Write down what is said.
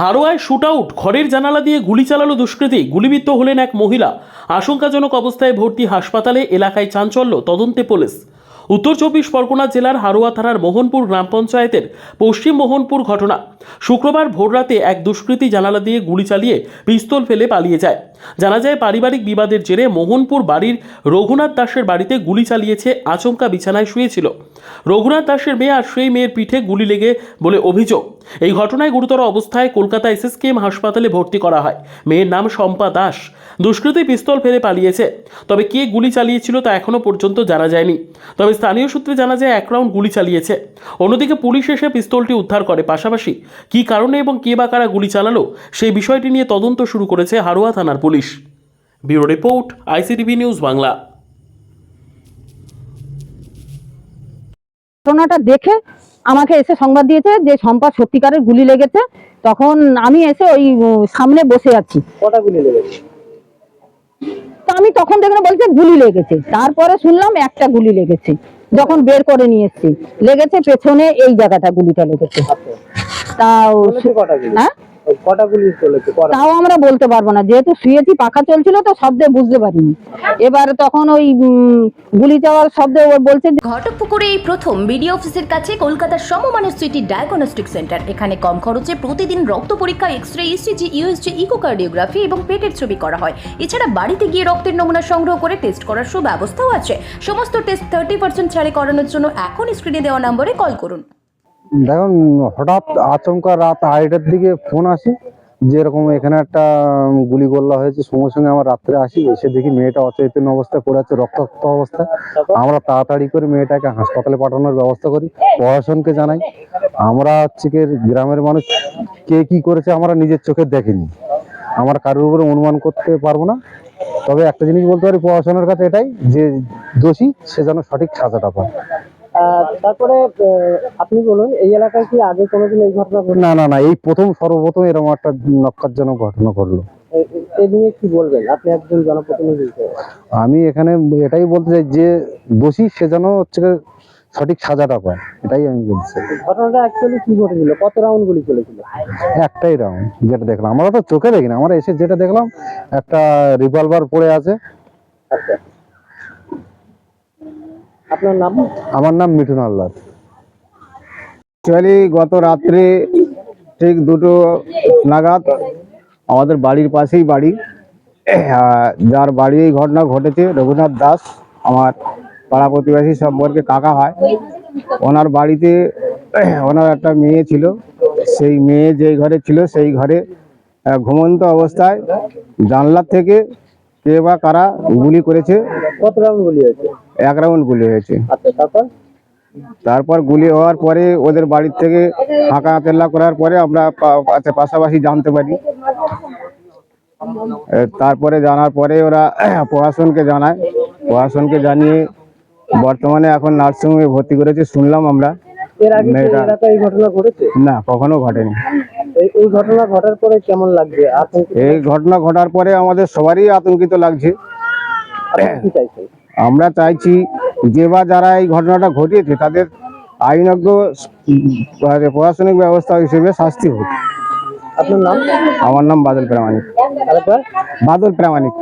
হারোয়ায় shoot out ঘরের জানালা দিয়ে গুলি চালালো দুষ্কৃতী, গুলিবিদ্ধ হলেন এক মহিলা। আশঙ্কাজনক অবস্থায় ভর্তি হাসপাতালে এলাকায় চাঞ্চল্য, তদন্তে পুলিশ। উত্তর চব্বিশ পরগনা জেলার হারোয়া থানার মোহনপুর গ্রাম পঞ্চায়েতের পশ্চিম মোহনপুর ঘটনা। শুক্রবার ভোররাতে এক দুষ্কৃতী জানালা দিয়ে গুলি চালিয়ে পিস্তল ফেলে পালিয়ে যায়। জানা যায় পারিবারিক বিবাদের জেরে মোহনপুর বাড়ির রঘুনাথ দাসের বাড়িতে গুলি চালিয়েছে, আচমকা বিছানায় শুয়েছিল। রঘুনাথ দাসের মেয়ে আর সেই মেয়ের পিঠে গুলি লেগে বলে অভিযোগ। এই ঘটনায় গুরুতর অবস্থায় কলকাতা এসএসকেএম হাসপাতালে ভর্তি করা হয়। মেয়ের নাম শম্পা দাস। দুষ্কৃতী পিস্তল ফেলে পালিয়েছে। তবে কে গুলি চালিয়েছিল তা এখনও পর্যন্ত জানা যায়নি। তবে স্থানীয় সূত্রে জানা যায় এক রাউন্ড গুলি চালিয়েছে। অন্যদিকে পুলিশ এসে পিস্তলটি উদ্ধার করে। পাশাপাশি কী কারণে এবং কে বা কারা গুলি চালালো, সেই বিষয়টি নিয়ে তদন্ত শুরু করেছে হারোয়া থানার police. Bureau report ICTV news Bangla. ঘটনাটা দেখে আমাকে এসে সংবাদ দিয়েছে যে সম্পা সত্যিকারের গুলি লেগেছে। তখন আমি এসে ওই সামনে বসে আছি। কটা গুলি লেগেছে? তো আমি তখন দেখে বলছে গুলি লেগেছে। তারপরে শুনলাম একটা গুলি লেগেছে। যখন বের করে নিয়ে এসছি। লেগেছে পেছনে এই জায়গাটা গুলিটা লেগেছে। তাও কটা গুলি? হ্যাঁ? কটা গুলি চলেছে? তাও আমরা বলতে পারব না। যেহেতু শুয়েছি পাখা চলছিল তো শব্দে বুঝতে পারিনি। এবার তখন ওই উম, গুলি যাওয়ার শব্দে ও বলছে ঘটকপুকুরে এই প্রথম বিডি অফিসের কাছে কলকাতার সমমানের সিটি ডায়াগনস্টিক সেন্টার। এখানে কম খরচে প্রতিদিন রক্ত পরীক্ষা X ray ECG USG echocardiography এবং পেটের ছবি করা হয়। এছাড়া বাড়িতে গিয়ে রক্তের নমুনা সংগ্রহ করে টেস্ট করার সুব্যবস্থাও আছে। সমস্ত টেস্ট থার্টি পার্সেন্ট ছাড়ে করানোর জন্য এখন স্ক্রিনে দেওয়া নম্বরে কল করুন। দেখুন, হঠাৎ আচমকা রাত আড়াইটার দিকে ফোন আসে, যে এরকম এখানে একটা গুলি গোল্লা হয়েছে, সঙ্গে সঙ্গে আমার রাত্রে আসি, এসে দেখি মেয়েটা অচেতন অবস্থায় পড়ে আছে, রক্তাক্ত অবস্থা। আমরা তাড়াতাড়ি করে মেয়েটাকে হাসপাতালে পাঠানোর ব্যবস্থা করি, প্রশাসনকে জানাই। আমরা হচ্ছে কি, গ্রামের মানুষ, কে কি করেছে আমরা নিজের চোখে দেখিনি। আমরা কারোর উপরে অনুমান করতে পারব না। তবে একটা জিনিস বলতে পারি, প্রশাসনের কাছে এটাই, যে দোষী, সে যেন সঠিক সাজাটা পায়। তারপরে আপনি বলুন এই এলাকায় কি আগে কোনোদিন এই ঘটনা ঘটে না না না এই প্রথম সর্বপ্রথম এরকম একটা নক্কারজনক ঘটনা ঘটলো। এ- নিয়ে কি বলবেন? আপনি একজন জনপ্রতিনিধি। আমি এখানে এটাই বলতে চাই যে দোষী সে যেন হচ্ছে সঠিক সাজাটা পায় এটাই আমি বলছি ঘটনাটা অ্যাকচুয়ালি কি ঘটেছিল? কত রাউন্ড গুলি চলেছিল? একটাই রাউন্ড যেটা দেখলাম। আমরা তো চোখে দেখি না আমরা এসে যেটা দেখলাম একটা রিভলভার পড়ে আছে। আচ্ছা। আপনার নাম? আমার নাম মিঠুন আল্লাহ অ্যাকচুয়ালি গত রাত্রে ঠিক দুটো নাগাদ আমাদের বাড়ির পাশেই বাড়ি যার বাড়ি এই ঘটনা ঘটেছে রঘুনাথ দাস আমার পাড়া প্রতিবেশী সম্পর্কে কাকা হয়। ওনার বাড়িতে ওনার একটা মেয়ে ছিল সেই মেয়ে যেই ঘরে ছিল সেই ঘরে ঘুমন্ত অবস্থায় জানলার থেকে কে বা কারা গুলি করেছে কত রাউন্ড গুলি হয়েছে? এক রাউন্ড গুলি হয়েছে। আচ্ছা তারপর? তারপর গুলি হওয়ার পরে ওদের বাড়ির থেকে ফাঁকা তেল্লা করার পরে আমরা আচ্ছা, পাশাপাশি জানতে পারি। তারপরে জানার পরে ওরা প্রশাসনকে জানায়। প্রশাসনকে জানিয়ে বর্তমানে এখন নার্সিংহোমে ভর্তি করেছে শুনলাম আমরা। না কখনো ঘটেনি। এই- ঘটনা ঘটার পরে কেমন লাগছে? এই ঘটনা ঘটার পরে আমাদের সবারই আতঙ্কিত লাগছে। আমরা চাইছি যে বা যারা এই ঘটনাটা ঘটিয়েছে তাদের আইনজ্ঞ প্রশাসনিক ব্যবস্থা হিসেবে শাস্তি হোক। আপনার নাম? আমার নাম বাদল প্রামাণিক। বাদল প্রামাণিক।